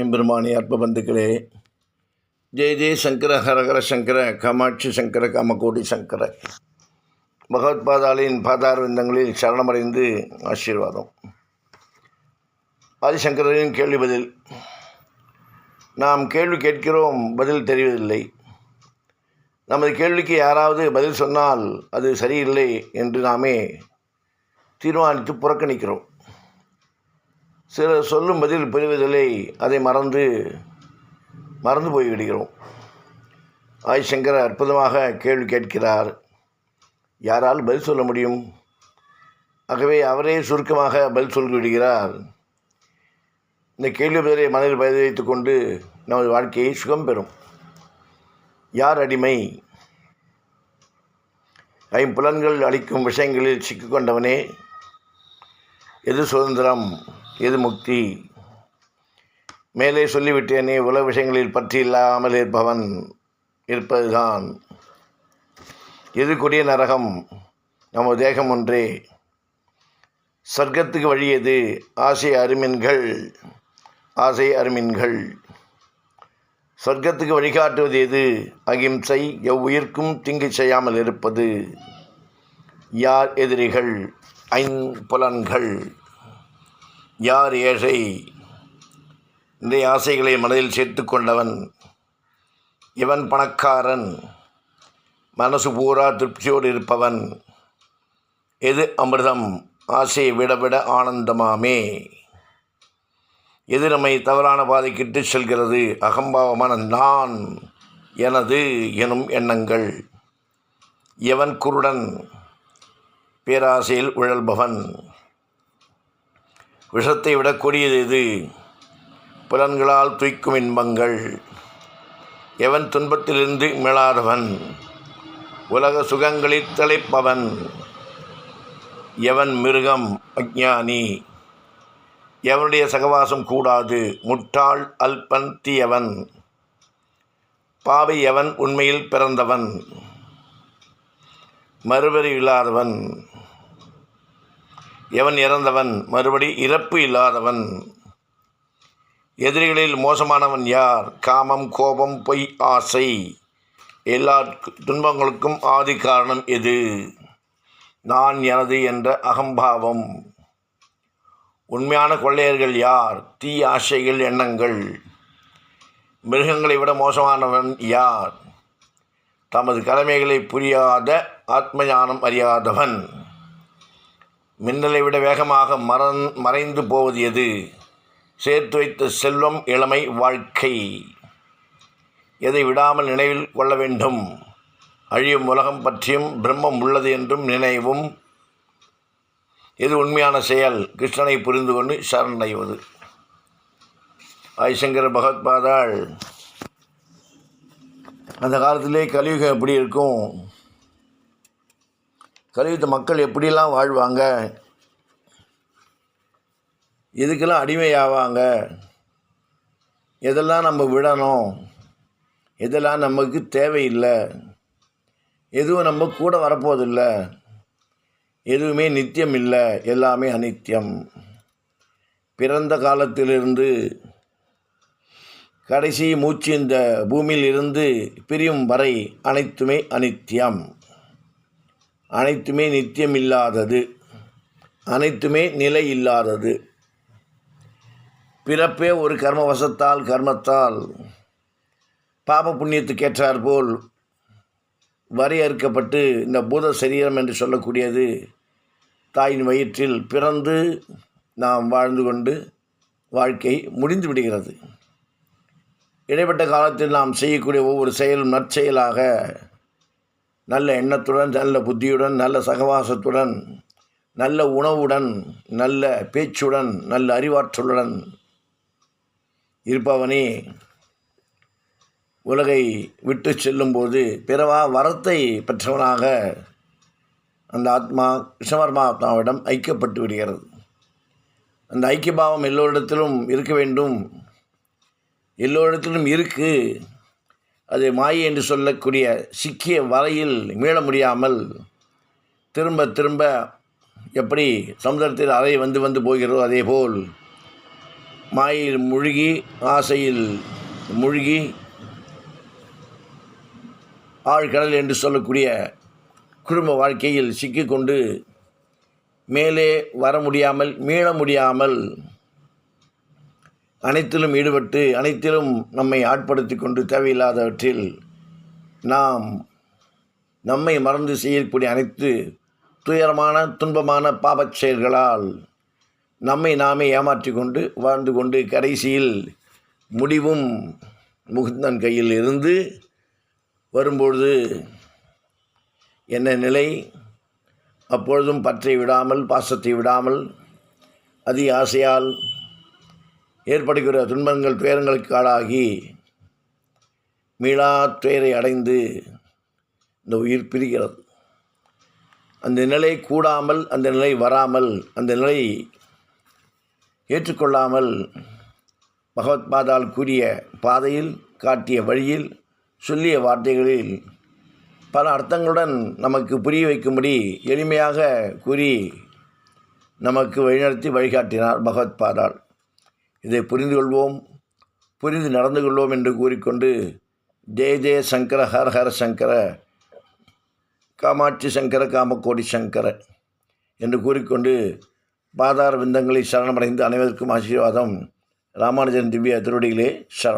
எம்பெருமானி அற்ப பந்துக்களே ஜெய ஜெய சங்கர ஹரஹர சங்கர காமாட்சி சங்கர காமகோடி சங்கர. பகவத்பாதாளின் பாதாரவிந்தங்களில் சரணமடைந்து ஆசீர்வாதம். ஆதிசங்கரின் கேள்வி பதில். நாம் கேள்வி கேட்கிறோம் பதில் தெரிவதில்லை. நமது கேள்விக்கு யாராவது பதில் சொன்னால் அது சரியில்லை என்று நாமே தீர்மானித்து புறக்கணிக்கிறோம். சிலர் சொல்லும் பதில் புரிவதில்லை. அதை மறந்து மறந்து போய்விடுகிறோம். ஆய்சங்கர் அற்புதமாக கேள்வி கேட்கிறார். யாரால் பதில் சொல்ல முடியும்? ஆகவே அவரே சுருக்கமாக பதில் சொல்லிவிடுகிறார். இந்த கேள்வி பதிலை மனதில் பதிவு வைத்துக்கொண்டு நமது வாழ்க்கையை சுகம் பெறும். யார் அடிமை? ஐம்புலன்கள் அளிக்கும் விஷயங்களில் சிக்கிக்கொண்டவனே. எது சுதந்திரம்? எது முக்தி. மேலே சொல்லிவிட்டேனே உலக விஷயங்களில் பற்றி இல்லாமல் இருப்பவன் இருப்பதுதான். எது கொடிய நரகம் நமது தேகம் ஒன்றே. சர்க்கத்துக்கு வழி எது? ஆசை அருமின்கள் ஆசை அருமின்கள். சொர்க்கத்துக்கு வழிகாட்டுவது எது? அகிம்சை எவ்வுயிர்க்கும் திங்கு செய்யாமல் இருப்பது. யார் எதிரிகள்? ஐம்புலன்கள். யார் ஏழை? இந்த ஆசைகளை மனதில் சேர்த்து கொண்டவன் இவன் பணக்காரன். மனசு பூரா திருப்தியோடு இருப்பவன். எது அமிர்தம்? ஆசையை விட விட ஆனந்தமாமே. எது நம்மை தவறான பாதைக்கிட்டு செல்கிறது? அகம்பாவமான நான் எனது எனும் எண்ணங்கள். எவன் குருடன்? பேராசையில் உழல்பவன். விஷத்தை விடக்கூடியது கொடியது எது புலன்களால் தூய்க்கும் இன்பங்கள். எவன் துன்பத்திலிருந்து மீளாதவன் உலக சுகங்களில் திளைப்பவன் எவன் மிருகம் அஜானி? எவனுடைய சகவாசம் கூடாது? முட்டாள் அல்பன் தீயவன். பாவை எவன் உண்மையில் பிறந்தவன்? மறுபடி இல்லாதவன். எவன் இறந்தவன்? மறுபடி இறப்பு இல்லாதவன். எதிரிகளில் மோசமானவன் யார்? காமம் கோபம் பொய் ஆசை. எல்லா துன்பங்களுக்கும் ஆதி காரணம் எது? நான் எனது என்ற அகம்பாவம். உண்மையான கொள்ளையர்கள் யார்? தீ ஆசைகள் எண்ணங்கள். மிருகங்களை விட மோசமானவன் யார்? தமது கடமைகளை புரியாத ஆத்ம ஞானம் அறியாதவன். மின்னலை விட வேகமாக மறந் மறைந்து போவது எது சேர்த்து வைத்த செல்வம் இளமை வாழ்க்கை. எதை விடாமல் நினைவில் கொள்ள வேண்டும். அழியும் உலகம் பற்றியும் பிரம்மம் உள்ளது என்றும் நினைவும். எது உண்மையான செயல்? கிருஷ்ணனை புரிந்து கொண்டு சரணடைவது ஆய்சங்கர பகவத்பாதாள் அந்த காலத்திலே கலியுகம் எப்படி இருக்கும்? கலியுத்த மக்கள் எப்படிலாம் வாழ்வாங்க? எதுக்கெல்லாம் அடிமையாவாங்க? எதெல்லாம் நம்ம விடணும்? எதெல்லாம் நமக்கு தேவையில்லை? எதுவும் நம்ம கூட வரப்போதில்லை எதுவுமே நித்தியம் இல்லை. எல்லாமே அனித்தியம் பிறந்த காலத்திலிருந்து கடைசி மூச்சு இந்த பூமியில் இருந்து பிரியும் வரை அனைத்துமே அனித்தியம் அனைத்துமே நித்தியம் இல்லாதது அனைத்துமே நிலை இல்லாதது பிறப்பே ஒரு கர்மவசத்தால் கர்மத்தால். பாப புண்ணியத்துக்கு ஏற்றார் போல் வரையறுக்கப்பட்டு இந்த பூத சரீரம் என்று சொல்லக்கூடியது தாயின் வயிற்றில் பிறந்து நாம் வாழ்ந்து கொண்டு வாழ்க்கை முடிந்து விடுகிறது. இடைப்பட்ட காலத்தில் நாம் செய்யக்கூடிய ஒவ்வொரு செயலும் நற்செயலாக நல்ல எண்ணத்துடன் நல்ல புத்தியுடன் நல்ல சகவாசத்துடன் நல்ல உணவுடன் நல்ல பேச்சுடன் நல்ல அறிவாற்றலுடன் இருப்பவனே. உலகை விட்டு செல்லும்போது பிறவா வரத்தை பெற்றவனாக அந்த ஆத்மா கிருஷ்ணவர்மாத்மாவிடம் ஐக்கியப்பட்டு விடுகிறது. அந்த ஐக்கியபாவம் எல்லோரிடத்திலும் இருக்க வேண்டும். எல்லோரிடத்திலும் இருக்குது அது மாயை என்று சொல்லக்கூடிய சிக்கிய வலையில் மீள முடியாமல் திரும்ப திரும்ப எப்படி சமுதிரத்தில் அலை வந்து வந்து போகிறதோ அதேபோல் மாயில் மூழ்கி ஆசையில் மூழ்கி ஆழ்கடல் என்று சொல்லக்கூடிய குடும்ப வாழ்க்கையில் சிக்கிக்கொண்டு மேலே வர முடியாமல் மீள முடியாமல் அனைத்திலும் ஈடுபட்டு அனைத்திலும் நம்மை ஆட்படுத்தி கொண்டு தேவையில்லாதவற்றில் நாம் நம்மை மறந்து செய்யக்கூடிய அனைத்து துயரமான துன்பமான பாபச் செயல்களால் நம்மை நாமே ஏமாற்றி கொண்டு வாழ்ந்து கொண்டு கடைசியில் முடிவும் முகுந்தன் கையில் இருந்து வரும்பொழுது என்ன நிலை? அப்பொழுதும் பற்றை விடாமல் பாசத்தை விடாமல் அதி ஆசையால் ஏற்படுகிற துன்பங்கள் துயரங்களுக்கு ஆளாகி மீளா துயரை அடைந்து இந்த உயிர் பிரிகிறது. அந்த நிலை கூடாமல் அந்த நிலை வராமல் அந்த நிலை ஏற்றுக்கொள்ளாமல் பகவத் பாதால் கூறிய பாதையில் காட்டிய வழியில் சொல்லிய வார்த்தைகளில் பல அர்த்தங்களுடன் நமக்கு புரிய வைக்கும்படி எளிமையாக கூறி நமக்கு வழிநடத்தி வழிகாட்டினார் பகவத் பாதால் இதை புரிந்து கொள்வோம் புரிந்து நடந்து கொள்வோம் என்று கூறிக்கொண்டு ஜெய ஜெய சங்கர ஹர ஹர சங்கர காமாட்சி சங்கர காமக்கோடி சங்கர என்று கூறிக்கொண்டு பாதார விந்தங்களை சரணமடைந்து அனைவருக்கும் ஆசீர்வாதம். ராமானுஜன் திவ்ய திருவடிகளே சரணம்.